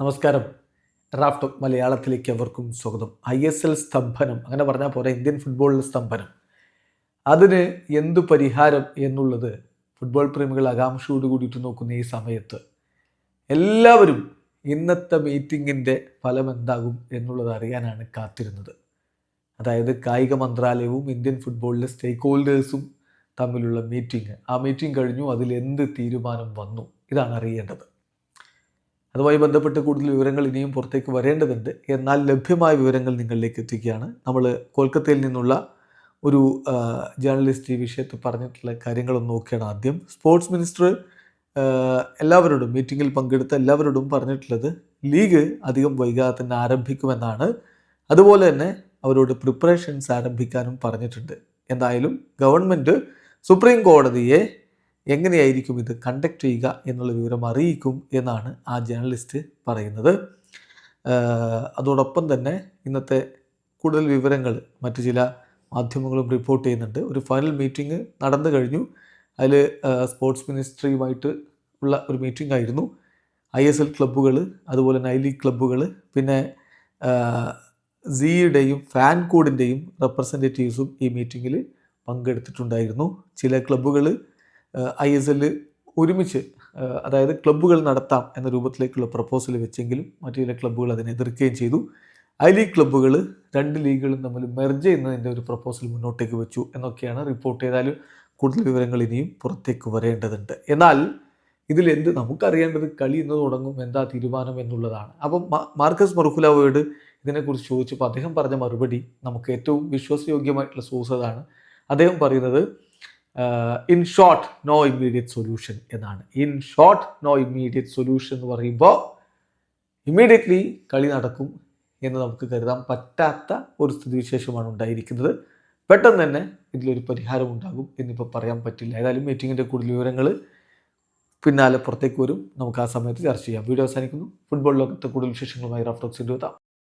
നമസ്കാരം. റാഫ്റ്റ് മലയാളത്തിലേക്ക് അവർക്കും സ്വാഗതം. ഐ എസ് എൽ സ്തംഭനം അങ്ങനെ പറഞ്ഞാൽ പോരാ ഇന്ത്യൻ ഫുട്ബോളിലെ സ്തംഭനം. അതിന് എന്തു പരിഹാരം എന്നുള്ളത് ഫുട്ബോൾ പ്രേമികൾ ആകാംക്ഷയോട് കൂടിയിട്ട് നോക്കുന്ന ഈ സമയത്ത് എല്ലാവരും ഇന്നത്തെ മീറ്റിങ്ങിന്റെ ഫലം എന്താകും എന്നുള്ളത് അറിയാനാണ് കാത്തിരുന്നത്. അതായത് കായിക മന്ത്രാലയവും ഇന്ത്യൻ ഫുട്ബോളിലെ സ്റ്റേക്ക് ഹോൾഡേഴ്സും തമ്മിലുള്ള മീറ്റിംഗ്. ആ മീറ്റിംഗ് കഴിഞ്ഞു അതിൽ എന്ത് തീരുമാനം വന്നു ഇതാണ് അറിയേണ്ടത്. അതുമായി ബന്ധപ്പെട്ട് കൂടുതൽ വിവരങ്ങൾ ഇനിയും പുറത്തേക്ക് വരേണ്ടതുണ്ട്. എന്നാൽ ലഭ്യമായ വിവരങ്ങൾ നിങ്ങളിലേക്ക് എത്തിക്കുകയാണ്. നമ്മൾ കൊൽക്കത്തയിൽ നിന്നുള്ള ഒരു ജേർണലിസ്റ്റ് ഈ വിഷയത്തിൽ പറഞ്ഞിട്ടുള്ള കാര്യങ്ങളൊന്ന് നോക്കുകയാണ് ആദ്യം. സ്പോർട്സ് മിനിസ്റ്റർ എല്ലാവരോടും മീറ്റിങ്ങിൽ പങ്കെടുത്ത എല്ലാവരോടും പറഞ്ഞിട്ടുള്ളത് ലീഗ് അധികം വൈകാതെ തന്നെ ആരംഭിക്കുമെന്നാണ്. അതുപോലെ തന്നെ അവരോട് പ്രിപ്പറേഷൻസ് ആരംഭിക്കാനും പറഞ്ഞിട്ടുണ്ട്. എന്തായാലും ഗവൺമെന്റ് സുപ്രീം കോടതിയെ എങ്ങനെയായിരിക്കും ഇത് കണ്ടക്ട് ചെയ്യുക എന്നുള്ള വിവരം അറിയിക്കും എന്നാണ് ആ ജേർണലിസ്റ്റ് പറയുന്നത്. അതോടൊപ്പം തന്നെ ഇന്നത്തെ കൂടുതൽ വിവരങ്ങൾ മറ്റു ചില മാധ്യമങ്ങളും റിപ്പോർട്ട് ചെയ്യുന്നുണ്ട്. ഒരു ഫൈനൽ മീറ്റിംഗ് നടന്നു കഴിഞ്ഞു. അതിൽ സ്പോർട്സ് മിനിസ്ട്രിയുമായിട്ട് ഉള്ള ഒരു മീറ്റിംഗ് ആയിരുന്നു. ഐ എസ് എൽ ക്ലബ്ബുകൾ അതുപോലെ തന്നെ ഐ ലീഗ് ക്ലബ്ബുകൾ പിന്നെ സിയുടെയും ഫാൻ കോഡിന്റെയും റെപ്രസെന്റേറ്റീവ്സും ഈ മീറ്റിങ്ങിൽ പങ്കെടുത്തിട്ടുണ്ടായിരുന്നു. ചില ക്ലബ്ബുകൾ ഐ എസ് എല്ല് ഒരുമിച്ച് അതായത് ക്ലബ്ബുകൾ നടത്താം എന്ന രൂപത്തിലേക്കുള്ള പ്രപ്പോസൽ വെച്ചെങ്കിലും മറ്റു ചില ക്ലബ്ബുകൾ അതിനെ എതിർക്കുകയും ചെയ്തു. ഐ ലീഗ് ക്ലബ്ബുകൾ രണ്ട് ലീഗുകളും തമ്മിൽ മെർജ് ചെയ്യുന്നതിന്റെ ഒരു പ്രപ്പോസൽ മുന്നോട്ടേക്ക് വെച്ചു എന്നൊക്കെയാണ് റിപ്പോർട്ട്. ചെയ്താലും കൂടുതൽ വിവരങ്ങൾ ഇനിയും പുറത്തേക്ക് വരേണ്ടതുണ്ട്. എന്നാൽ ഇതിൽ എന്ത് നമുക്കറിയേണ്ടത് കളി എന്ന് തുടങ്ങും എന്താ തീരുമാനം എന്നുള്ളതാണ്. അപ്പം മാർക്കസ് മറുക്കുലാവോട് ഇതിനെക്കുറിച്ച് ചോദിച്ചപ്പോൾ അദ്ദേഹം പറഞ്ഞ മറുപടി നമുക്ക് ഏറ്റവും വിശ്വാസയോഗ്യമായിട്ടുള്ള സോഴ്സ് അതാണ്. അദ്ദേഹം പറയുന്നത് in short no immediate solution എന്നാണ്. In short no immediate solution എന്ന് പറയുമ്പോൾ ഇമ്മീഡിയറ്റ്ലി കളി നടക്കും എന്ന് നമുക്ക് കരുതാൻ പറ്റാത്ത ഒരു സ്ഥിതിവിശേഷമാണ് ഉണ്ടായിരിക്കുന്നത്. പെട്ടെന്ന് തന്നെ ഇതിലൊരു പരിഹാരം ഉണ്ടാകും എന്നിപ്പോൾ പറയാൻ പറ്റില്ല. ഏതായാലും മീറ്റിങ്ങിന്റെ കൂടുതൽ വിവരങ്ങൾ പിന്നാലെ പുറത്തേക്ക് വരും. നമുക്ക് ആ സമയത്ത് ചർച്ച ചെയ്യാം. വീഡിയോ അവസാനിക്കുന്നു. ഫുട്ബോൾ ലോകത്തെ കൂടുതൽ വിശേഷങ്ങളുമായി റഫ്റ്റോക്സിന്റെ എത്താം.